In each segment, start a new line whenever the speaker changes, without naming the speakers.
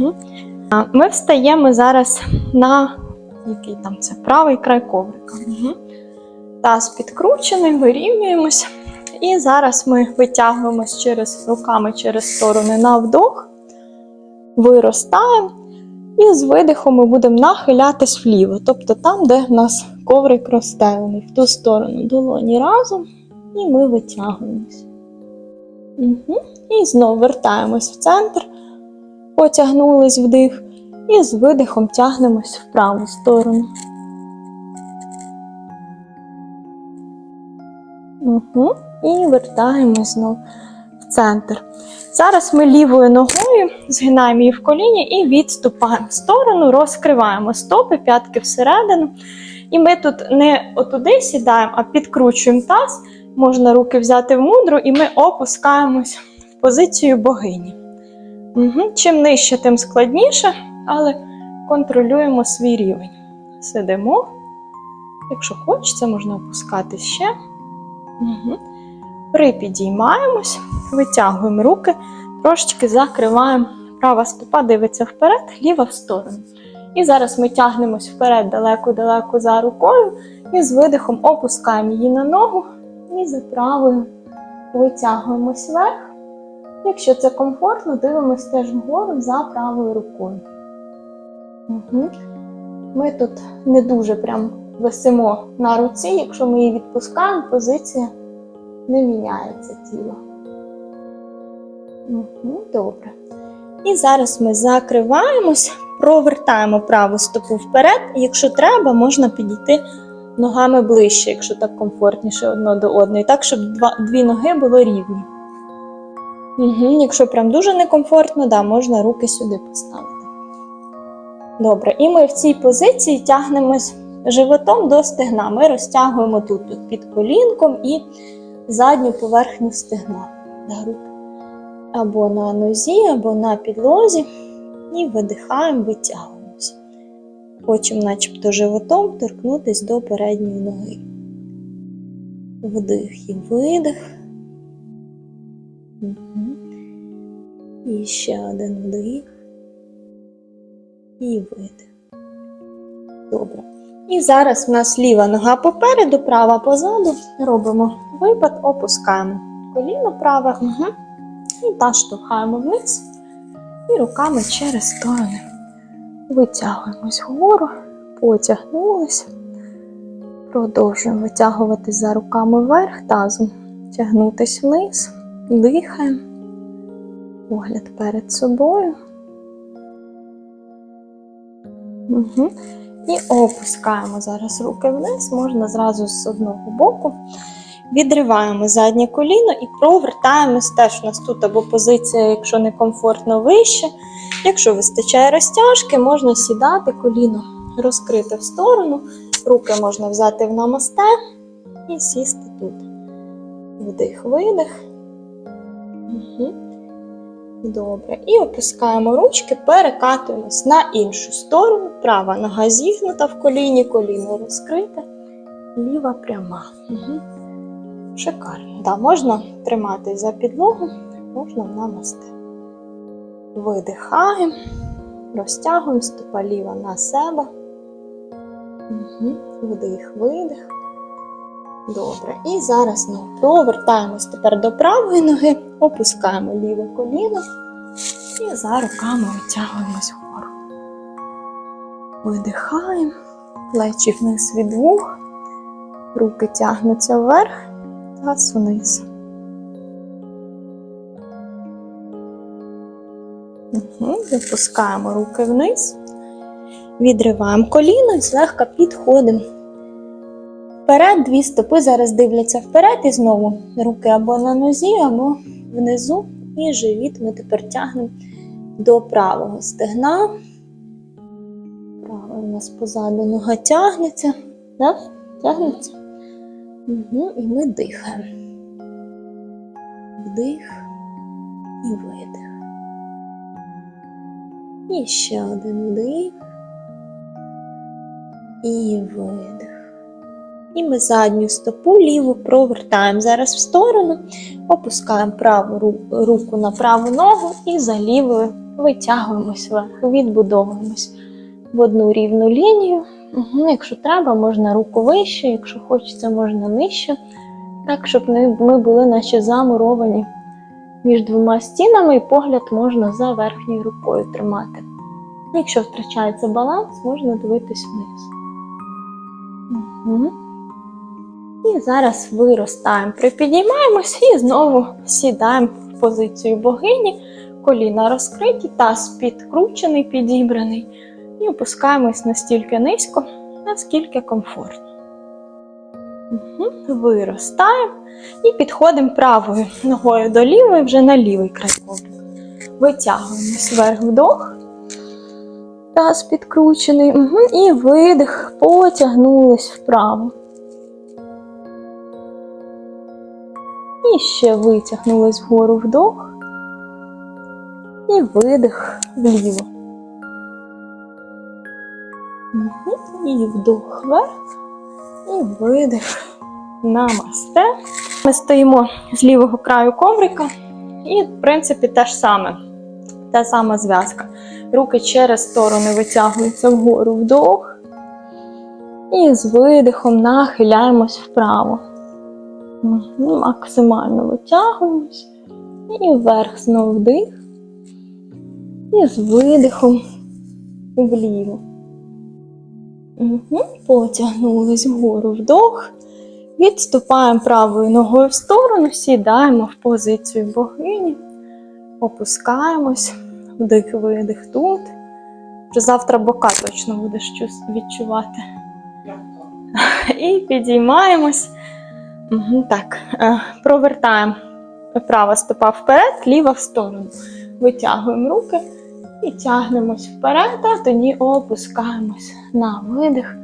Угу. Ми встаємо зараз на який там це правий край коврика. Угу. Таз підкручений, вирівнюємось. І зараз ми витягуємось через руками через сторони на вдох, виростаємо. І з видихом ми будемо нахилятись вліво, тобто там, де в нас коврик розстелений, в ту сторону долоні разом, і ми витягуємось. Угу. І знову вертаємось в центр, потягнулись вдих, і з видихом тягнемось в праву сторону. Угу. І вертаємось знову в центр. Зараз ми лівою ногою згинаємо її в коліні і відступаємо в сторону, розкриваємо стопи, п'ятки всередину. І ми тут не отуди сідаємо, а підкручуємо таз. Можна руки взяти в мудру, і ми опускаємось в позицію богині. Угу. Чим нижче, тим складніше, але контролюємо свій рівень. Сидимо. Якщо хочеться, можна опускатись ще. Угу. Припідіймаємось, витягуємо руки, трошечки закриваємо. Права стопа дивиться вперед, ліва в сторону. І зараз ми тягнемось вперед далеко-далеко за рукою і з видихом опускаємо її на ногу і за правою витягуємось вверх. Якщо це комфортно, дивимося теж вгору за правою рукою. Угу. Ми тут не дуже прям висимо на руці, якщо ми її відпускаємо, позиція не міняється тіло. Угу, добре. І зараз ми закриваємось, провертаємо праву стопу вперед. Якщо треба, можна підійти ногами ближче, якщо так комфортніше одно до одної, так, щоб дві ноги були рівні. Угу, якщо прям дуже некомфортно, да, можна руки сюди поставити. Добре, і ми в цій позиції тягнемось животом до стегна. Ми розтягуємо тут, тут під колінком і задню поверхню стегна. Або на нозі, або на підлозі. І видихаємо, витягуємося. Хочемо, начебто, животом торкнутися до передньої ноги. Вдих і видих. Угу. І ще один вдих. І видих. Добре. І зараз в нас ліва нога попереду, права позаду. Робимо випад, опускаємо коліно праве угу. і та штовхаємо вниз. І руками через сторони витягуємось вгору, потягнулися. Продовжуємо витягуватись за руками вверх, тазом, тягнутись вниз, дихаємо, погляд перед собою. Угу. І опускаємо зараз руки вниз, можна зразу з одного боку. Відриваємо заднє коліно і провертаємось теж у нас тут або позиція, якщо некомфортно, вище. Якщо вистачає розтяжки, можна сідати коліно розкрите в сторону, руки можна взяти в намасте і сісти тут. Вдих, видих. Угу. Добре. І опускаємо ручки, перекатуємось на іншу сторону. Права нога зігнута в коліні, коліно розкрите, ліва пряма. Угу. Шикарно. Да, можна тримати за підлогу, можна намасти. Видихаємо, розтягуємо стопа ліва на себе. Угу. Вдих, видих. Добре. І зараз знову провертаємось тепер до правої ноги, опускаємо ліве коліно і за руками витягуємось вгору. Видихаємо, плечі вниз від вух, руки тягнуться вверх, таз вниз. Угу. Руки вниз, відриваємо коліно і злегка підходимо. Вперед, дві стопи зараз дивляться вперед і знову руки або на нозі, або внизу. І живіт ми тепер тягнемо до правого стегна. Права у нас позаду нога тягнеться. Да? Тягнеться. Угу. І ми дихаємо. Вдих і видих. І ще один вдих. І видих. І ми задню стопу ліву провертаємо зараз в сторону, опускаємо праву руку на праву ногу і за лівою витягуємось вверх, відбудовуємось в одну рівну лінію. Якщо треба, можна руку вище, якщо хочеться, можна нижче. Так, щоб ми були наче замуровані між двома стінами, і погляд можна за верхньою рукою тримати. Якщо втрачається баланс, можна дивитись вниз. Угу. І зараз виростаємо, припідіймаємось і знову сідаємо в позицію богині, коліна розкриті, таз підкручений, підібраний. І опускаємось настільки низько, наскільки комфортно. Угу. Виростаємо і підходимо правою ногою до лівої, вже на лівий край коврика. Витягуємось вверх вдох. Таз підкручений. Угу. І видих, потягнулись вправо. І ще витягнулись вгору вдох. І видих вліво. І вдох вверх. І видих. Намасте. Ми стоїмо з лівого краю коврика. І, в принципі, те ж саме. Та сама зв'язка. Руки через сторони витягуються вгору вдох. І з видихом нахиляємось вправо. Мгм, Максимально витягуємось. І вверх знову вдих. І з видихом вліво. Угу. Потягнулись вгору вдох. Відступаємо правою ногою в сторону, сідаємо в позицію богині, опускаємось, вдих, видих тут. Вже завтра бока точно будеш відчувати. І підіймаємось. Так, е, провертаємо права стопа вперед, ліва в сторону. Витягуємо руки і тягнемось вперед, а тоді опускаємось на видих.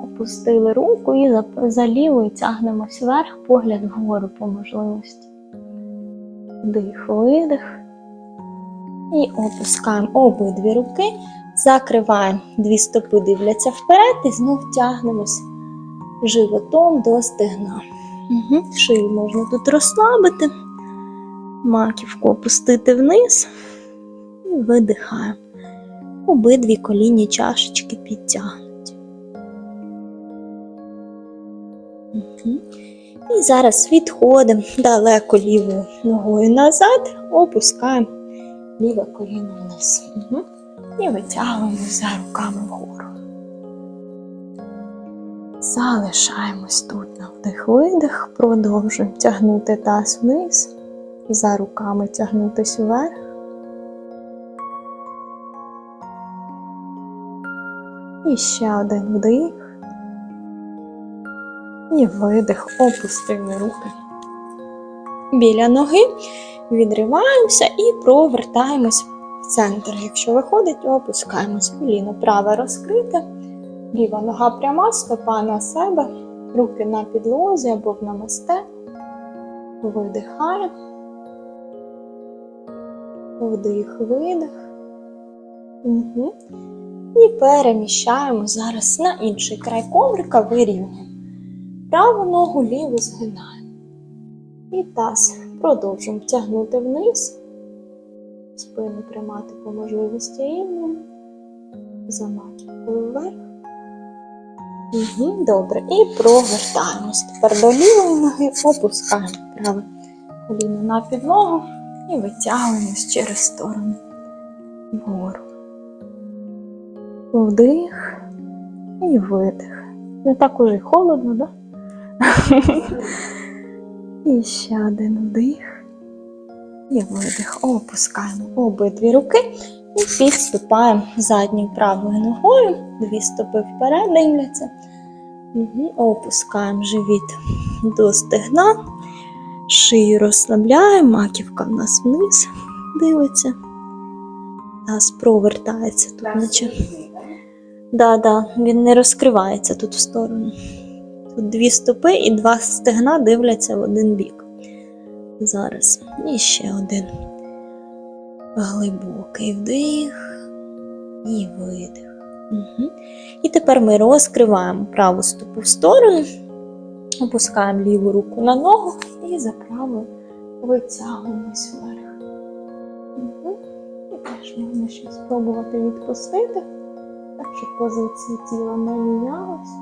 Опустили руку і за, за лівою тягнемось вверх, погляд вгору по можливості. Вдих, видих. І опускаємо обидві руки, закриваємо дві стопи, дивляться вперед і знов тягнемось животом до стегна. Угу. Шию можна тут розслабити, маківку опустити вниз і видихаємо. Обидві колінні чашечки підтягнуті. Угу. І зараз відходимо далеко лівою ногою назад, опускаємо ліве коліно вниз. Угу. І витягуємо за руками вгору. Залишаємось тут на вдих-видих, продовжуємо тягнути таз вниз, за руками тягнутись вверх. І ще один вдих. І видих, опустили руки. Біля ноги відриваємося і провертаємось в центр. Якщо виходить, опускаємось коліно. Праве розкрите, ліва нога пряма, стопа на себе, руки на підлозі або в намасте. Видихаємо. Вдих, видих. Угу. І переміщаємо зараз на інший край коврика, вирівнюємо. Праву ногу ліву згинаємо. І таз продовжуємо тягнути вниз, спину тримати по можливості рівною, за вверх. Угу, добре. І провертаємось. Тепер до лівої ноги опускаємо праве коліно на підлогу і витягуємось через сторону вгору. Вдих і видих. Не так уже холодно, да? І ще один вдих. І видих. Опускаємо обидві руки і підступаємо задньою правою ногою. Дві стопи вперед дивляться. Угу. Опускаємо живіт до стегна. Шию розслабляємо, маківка в нас вниз дивиться. Таз провертається тут, наче. Да, да, він не розкривається тут в сторону. Тут дві стопи і два стегна дивляться в один бік. Зараз. І ще один. Глибокий вдих і видих. Угу. І тепер ми розкриваємо праву стопу в сторону, опускаємо ліву руку на ногу і за правою витягуємось вверх. Угу. І теж можна ще спробувати відпустити, так щоб позиції тіла не мінялися.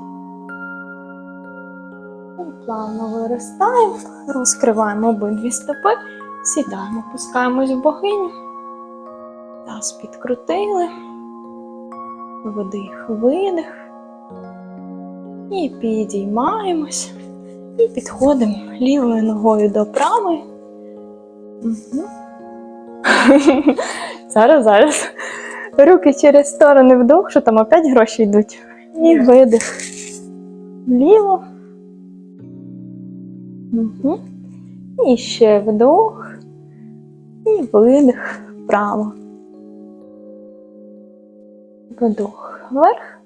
І плавно виростаємо, розкриваємо обидві стопи, сідаємо, опускаємось в богиню. Таз підкрутили. Вдих, видих. І підіймаємось. І підходимо лівою ногою до правої. Угу. зараз, зараз. Руки через сторони вдох, що там опять гроші йдуть. І видих. Вліво. Угу. І ще вдох. І видих вправо. Вдох вверх.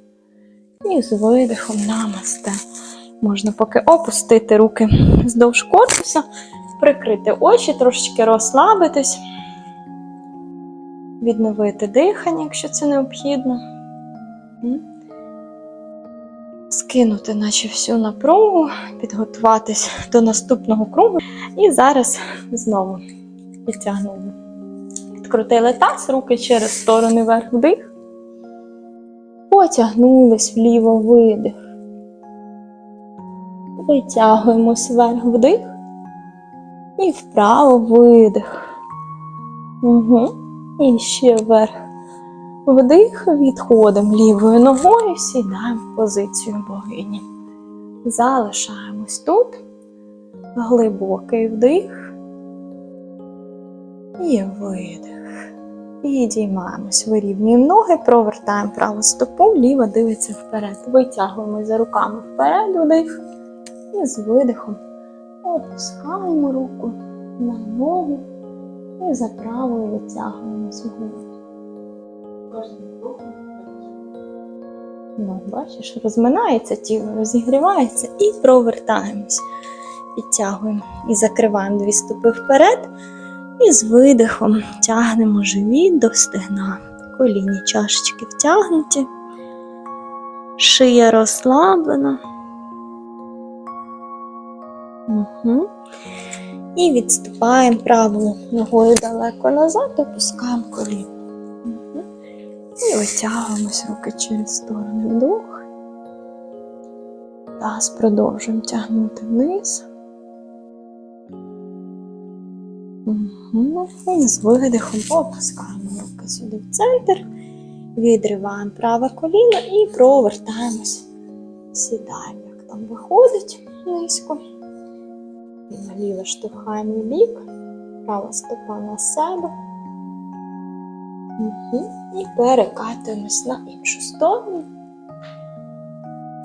І з видихом намасте. Можна поки опустити руки вздовж корпуса, прикрити очі, трошечки розслабитись, відновити дихання, якщо це необхідно. Скинути, наче всю напругу, підготуватись до наступного кругу. І зараз знову підтягнули. Підкрутили таз, руки через сторони вверх вдих. Потягнулись вліво видих. Витягуємось вверх вдих. І вправо видих. Угу. І ще вверх. Вдих, відходимо лівою ногою, сідаємо в позицію богині. Залишаємось тут. Глибокий вдих. І видих. Підіймаємось, вирівнюємо ноги, провертаємо праву стопу, ліва дивиться вперед. Витягуємо за руками вперед, вдих. І з видихом опускаємо руку на ногу і за правою витягуємось вгору. Ну, бачиш, розминається тіло, розігрівається і провертаємось. Підтягуємо і закриваємо дві стопи вперед. І з видихом тягнемо живіт до стегна. Коліні чашечки втягнуті, шия розслаблена. Угу. І відступаємо правою ногою далеко назад, опускаємо коліно. І витягуємось руки через сторони вдох. Таз продовжуємо тягнути вниз. Угу. І з видихом опускаємо руки сюди в центр, відриваємо праве коліно і провертаємось. Сідаємо, як там виходить низько. І наліво штовхаємо в бік, права стопа на себе. Угу. І перекатуємось на іншу сторону.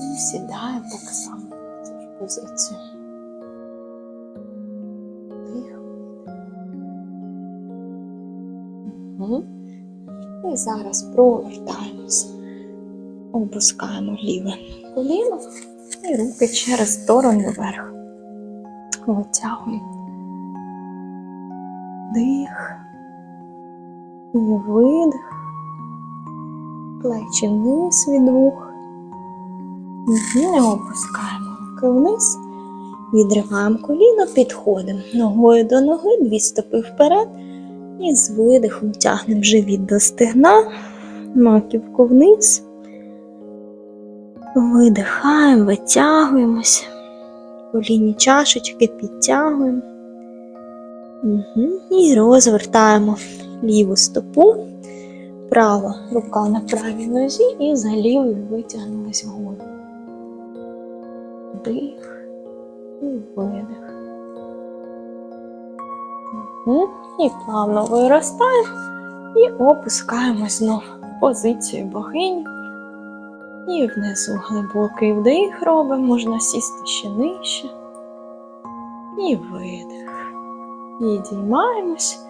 І сідаємо так само в цю ж позицію. Угу. І зараз провертаємось. Опускаємо ліве коліно і руки через сторону вверх. Витягуємо. Дих. І видих. Плечі вниз від вух. Не опускаємо руки вниз. Відриваємо коліно, підходимо ногою до ноги, дві стопи вперед. І з видихом тягнемо живіт до стегна, маківку вниз. Видихаємо, витягуємось. Колінні чашечки підтягуємо. Угу. І розвертаємо ліву стопу, права рука на правій нозі і за лівою витягнулись вгору. Вдих і видих. І плавно виростаємо і опускаємо знову позицію богині. І внизу глибокий вдих робимо, можна сісти ще нижче. І видих. Підіймаємось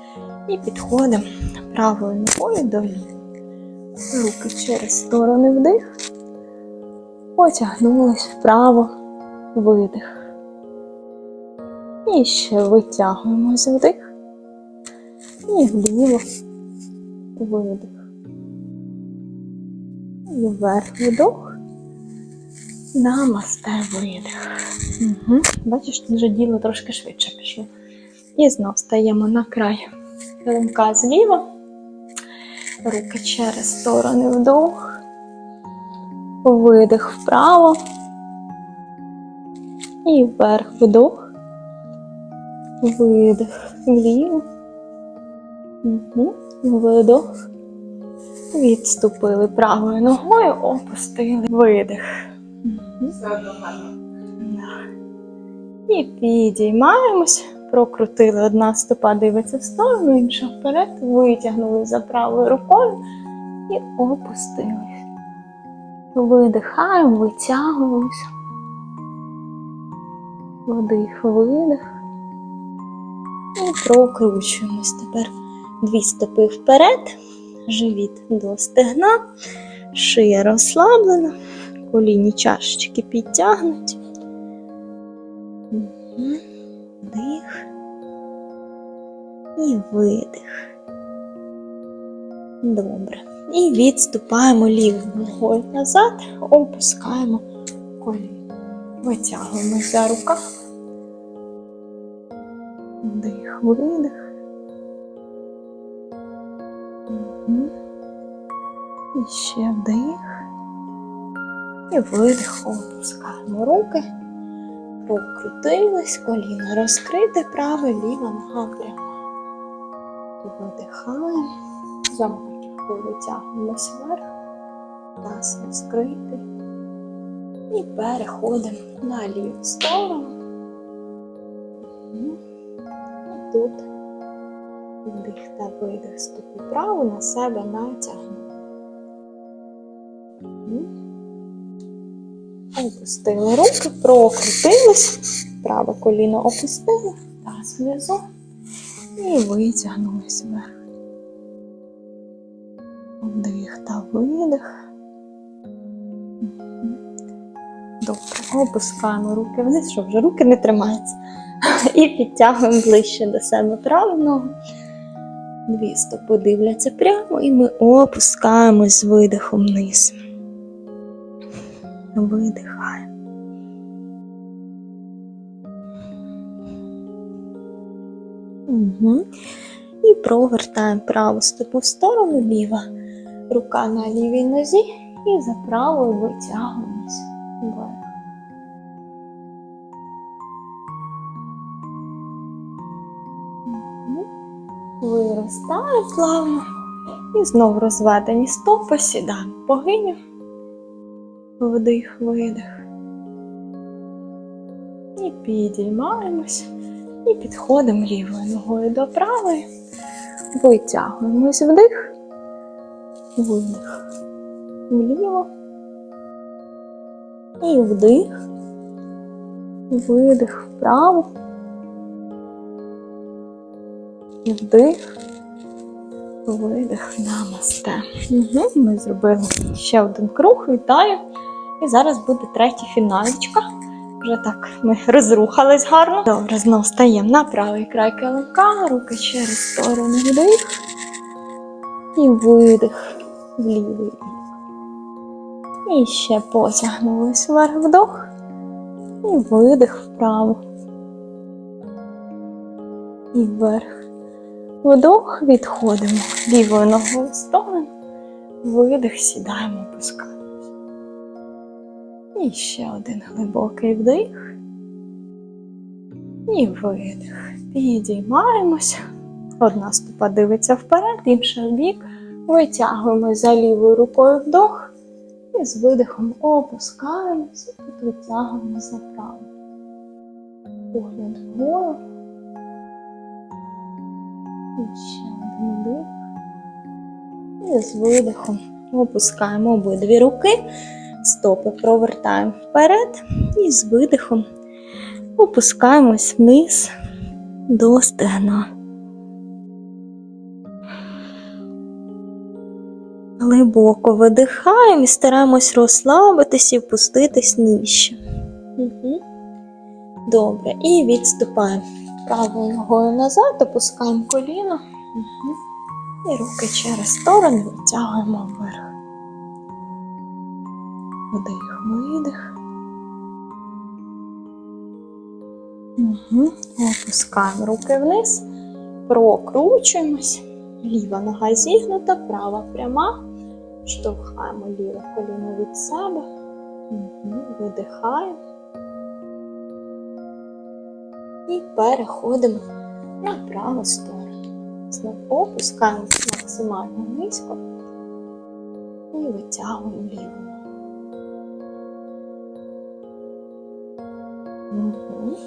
і підходимо правою ногою до. Руки через сторони вдих. Потягнулись вправо, видих. І ще витягуємось вдих. І вліво видих. І вверх вдох. Намасте видих. Угу. Бачиш, тут вже діло трошки швидше пішло. І знов стаємо на край килимка зліва. Руки через сторони вдох. Видих вправо. І вверх вдох. Видих вліво. Угу. Видох. Відступили правою ногою, опустили видих. Да. І підіймаємось, прокрутили одна стопа, дивиться в сторону, інша вперед, витягнули за правою рукою і опустились. Видихаємо, витягуємось. Вдих, видих. І прокручуємось. Тепер дві стопи вперед, живіт до стегна, шия розслаблена, коліні чашечки підтягнуті. Мгм. Вдих і видих. Добре. І відступаємо лівою ногою назад, опускаємо коліно. Витягуємо за рукав. Вдих, видих. І ще вдих. І видих, опускаємо руки. Прокрутились, коліно розкрите, праве, ліва нога. Видихаємо, за маківкою витягуємось вверх, таз розкритий. І переходимо на ліву сторону. І тут вдих та видих стопу праву на себе натягнемо. Мгм. Опустили руки, прокрутились, праве коліно опустили, таз внизу і витягнулись вверх. Вдих та видих. Добре, опускаємо руки вниз, щоб вже руки не тримаються. І підтягуємо ближче до себе праву ногу. Дві стопи дивляться прямо, і ми опускаємось з видихом вниз. Видихаємо. Угу. І провертаємо праву стопу в сторону, ліва рука на лівій нозі і за правою витягуємось Виростаємо плавно і знову розведені стопи, сідаємо в богиню. Вдих, видих. І підіймаємось. І підходимо лівою ногою до правої. Витягуємось вдих. Видих. Вліво. І вдих. Видих вправо. І вдих. Видих намасте. Угу. Ми зробили ще один круг, вітаю. І зараз буде третя фіналічка. Вже так ми розрухались гарно. Добре, знов стаємо на правий край килимка, руки через сторону вдих. І видих в лівий бік. І ще потягнулись вверх вдох. І видих вправо. І вверх. Вдох, відходимо лівою ногою в сторону. Видих, сідаємо, опускаємось. І ще один глибокий вдих. І видих. Підіймаємось. Одна стопа дивиться вперед, інша в бік. Витягуємо за лівою рукою вдох. І з видихом опускаємося і витягуємо за праву. Погляд вгору. І один вдих. І з видихом опускаємо обидві руки. Стопи провертаємо вперед і з видихом опускаємось вниз до стегна. Глибоко видихаємо і стараємось розслабитись і впуститись нижче. Угу. Добре. І відступаємо правою ногою назад, опускаємо коліно. Угу. І руки через сторони витягуємо вверх. Вдих, видих. Угу. Опускаємо руки вниз, прокручуємось. Ліва нога зігнута, права пряма. Штовхаємо ліве коліно від себе. Мгм, Видихаємо. І переходимо на праву сторону. Знов опускаємося максимально низько і витягуємо ліву.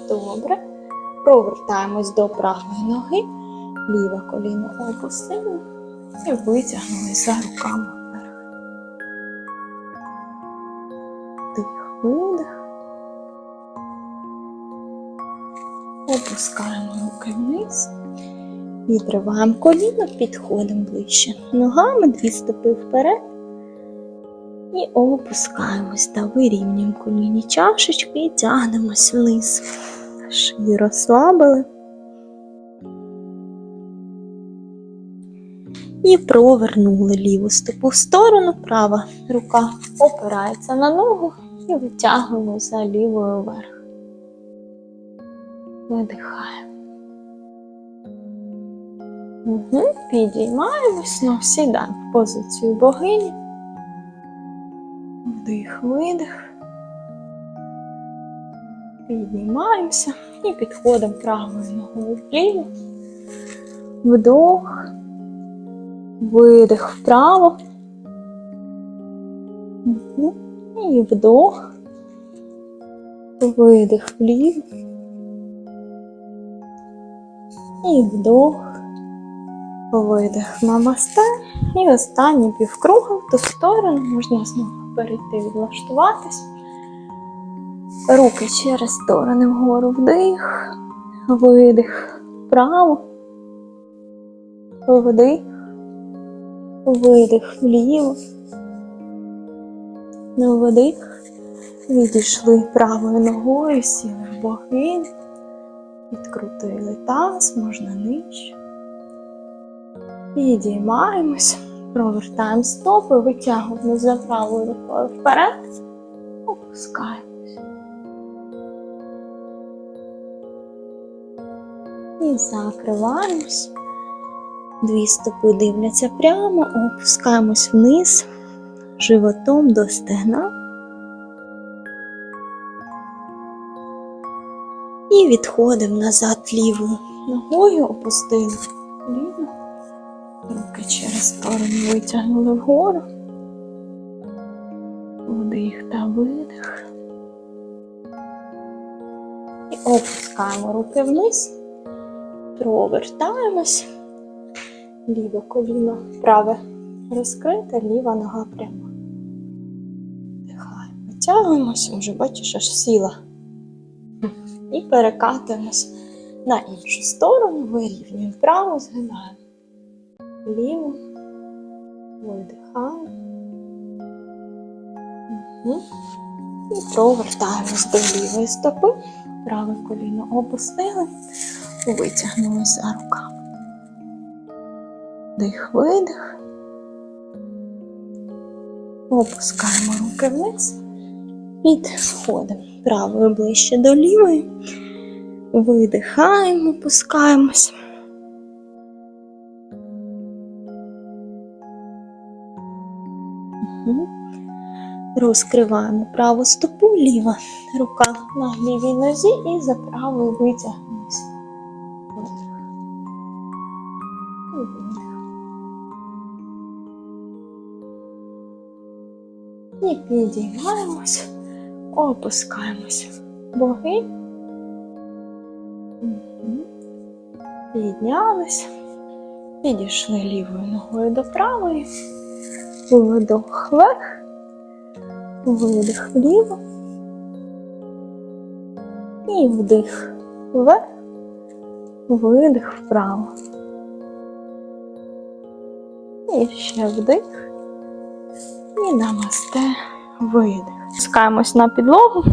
Добре. Провертаємось до правої ноги, ліве коліно опустили і витягнули за руками вверх. Дих, видих. Опускаємо руки вниз. Відриваємо коліно, підходимо ближче. Ногами дві стопи вперед. І опускаємось та вирівнюємо коліні чашечки і тягнемось вниз. Шиї розслабили. І провернули ліву стопу в сторону, права рука опирається на ногу і витягуємо за лівою вверх. Видихаємо. Угу. Підіймаємось, ну, сідаємо в позицію богині. Вдих, видих. Піднімаємося і підходимо правою ногою вліво. Вдох. Видих вправо. Мгм. І вдох. Видих вліво. І вдох. Видих намасте. І останній півкруга в ту сторону можна знову перейти, відлаштуватись. Руки через сторони вгору вдих, видих вправо, вдих, видих вліво, вдих, відійшли правою ногою, сіли в богинь, відкрутили таз, можна нижче. Підіймаємось, провертаємо стопи, витягуємо за правою рукою вперед, опускаємось. І закриваємось. Дві стопи дивляться прямо, опускаємось вниз, животом до стегна. І відходимо назад лівою ногою, опустили ліву. Руки через сторону витягнули вгору. Вдих та видих. І опускаємо руки вниз. Провертаємось. Ліве коліно праве розкрите, ліва нога пряма. Вдихаємо. Витягуємося, вже бачиш, аж сіла. І перекатуємось на іншу сторону, вирівнюємо праву, згинаємо. Ліву. Видихаємо. І провертаємось до лівої стопи. Праве коліно опустили, витягнули за руками. Дих, видих. Опускаємо руки вниз. Підходимо правою ближче до лівої. Видихаємо, опускаємось. Мгм. Розкриваємо праву стопу, ліва рука на лівій нозі і за правою видих. І підіймаємось, опускаємось. Боги. Мгм. Піднялись, підійшли лівою ногою до правої. Вдох вверх, видих вліво. І вдих вверх, видих вправо. І ще вдих. І намасте видих. Спускаємось на підлогу,